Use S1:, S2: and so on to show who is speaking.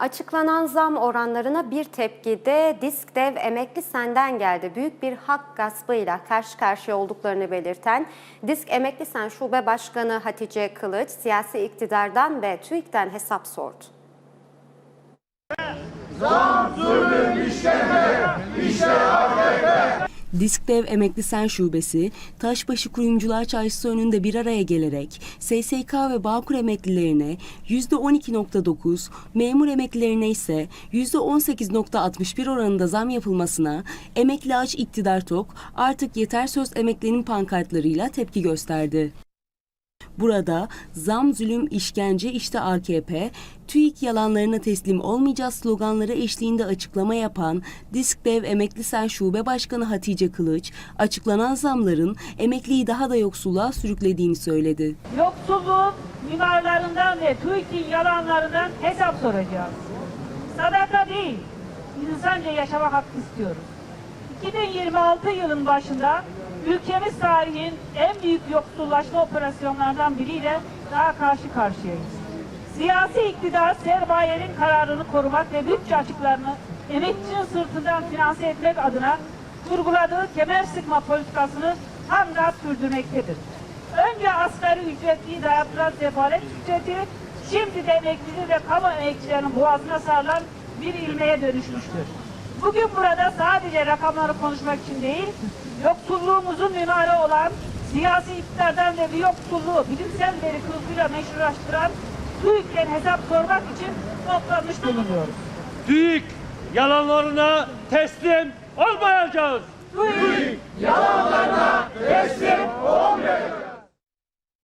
S1: Açıklanan zam oranlarına bir tepki de Disk Dev Emekli Sen'den geldi. Büyük bir hak gaspıyla karşı karşıya olduklarını belirten Disk Emekli Sen Şube Başkanı Hatice Kılıç, siyasi iktidardan ve TÜİK'ten hesap sordu.
S2: Diskdev Emekli Sen Şubesi, Taşbaşı Kuyumcular Çarşısı önünde bir araya gelerek SSK ve Bağkur emeklilerine %12.9, memur emeklilerine ise %18.61 oranında zam yapılmasına emekli aç iktidar tok artık yeter söz emeklinin pankartlarıyla tepki gösterdi. Burada zam, zulüm, işkence işte AKP, TÜİK yalanlarına teslim olmayacağız sloganları eşliğinde açıklama yapan Diskdev Emekli Sen Şube Başkanı Hatice Kılıç, açıklanan zamların emekliyi daha da yoksulluğa sürüklediğini söyledi.
S3: Yoksulluğun mimarlarından ve TÜİK'in yalanlarından hesap soracağız. Sadaka değil, insanca yaşama hakkı istiyoruz. 2026 yılın başında ülkemiz tarihin en büyük yoksullaşma operasyonlarından biriyle daha karşı karşıyayız. Siyasi iktidar sermayenin kararını korumak ve bütçe açıklarını emekçinin sırtından finanse etmek adına kurguladığı kemer sıkma politikasını gaz sürdürmektedir. Önce asgari ücretliyi dayatılan sefalet ücreti, şimdi de emeklili ve kamu emekçilerinin boğazına sarılan bir ilmeğe dönüşmüştür. Bugün burada sadece rakamları konuşmak için değil, yoksulluğumuzun mimarı olan siyasi iktidardan ve yoksulluğu bilimsel veri kılıfıyla meşrulaştıran TÜİK'ten hesap sormak için toplanmış bulunuyoruz.
S4: TÜİK yalanlarına teslim olmayacağız.
S3: TÜİK
S4: Yalanlarına.